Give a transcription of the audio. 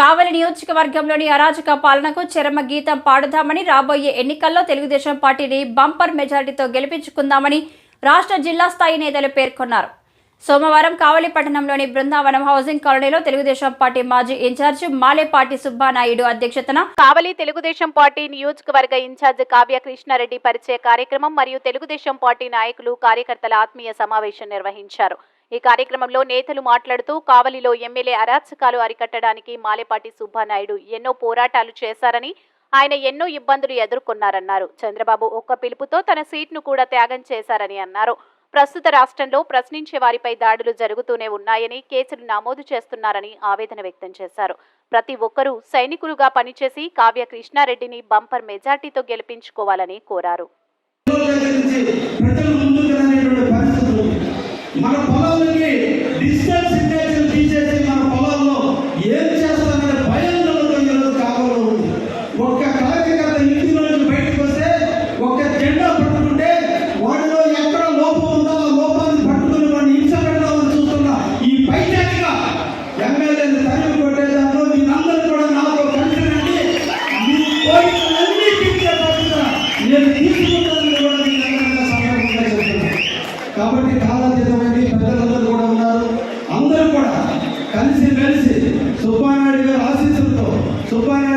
కావలి నియోజకవర్గంలోని అరాచక పాలనకు చరమ గీతం పాడుదామని రాబోయే ఎన్నికల్లో తెలుగుదేశం పార్టీని బంపర్ మెజారిటీతో గెలిపించుకుందామని రాష్ట్ర జిల్లా స్థాయి నేతలు పేర్కొన్నారు. సోమవారం కావలి పట్టణంలోని బృందావనం హౌసింగ్ కాలనీలో తెలుగుదేశం పార్టీ మాజీ ఇన్ఛార్జ్ మాలేపాటి సుబ్బానాయుడు అధ్యక్షతన కావలి తెలుగుదేశం పార్టీ నియోజకవర్గ ఇన్ఛార్జ్ కావ్య కృష్ణారెడ్డి పరిచయ కార్యక్రమం మరియు తెలుగుదేశం పార్టీ నాయకులు కార్యకర్తల ఆత్మీయ సమావేశం నిర్వహించారు. ఈ కార్యక్రమంలో నేతలు మాట్లాడుతూ కావలిలో ఎమ్మెల్యే అరాచకాలు అరికట్టడానికి మాలేపాటి సుబ్బానాయుడు ఎన్నో పోరాటాలు చేశారని ఆయన ఎన్నో ఇబ్బందులు ఎదుర్కొన్నారన్నారు. చంద్రబాబు ఒక్క పిలుపుతో తన సీట్ను కూడా త్యాగం చేశారని అన్నారు. ప్రస్తుత రాష్ట్రంలో ప్రశ్నించే వారిపై దాడులు జరుగుతూనే ఉన్నాయని కేసులు నమోదు చేస్తున్నారని ఆవేదన వ్యక్తం చేశారు. ప్రతి ఒక్కరూ సైనికులుగా పనిచేసి కావ్య కృష్ణారెడ్డిని బంపర్ మెజార్టీతో గెలిపించుకోవాలని కోరారు. కాబట్టి చాలా కాలాతీతమైంది పెద్దలందరూ కూడా ఉన్నారు. అందరూ కూడా కలిసి కలిసి సుబ్బానాయుడు గారి ఆశీస్సులతో సుబ్బానాయుడు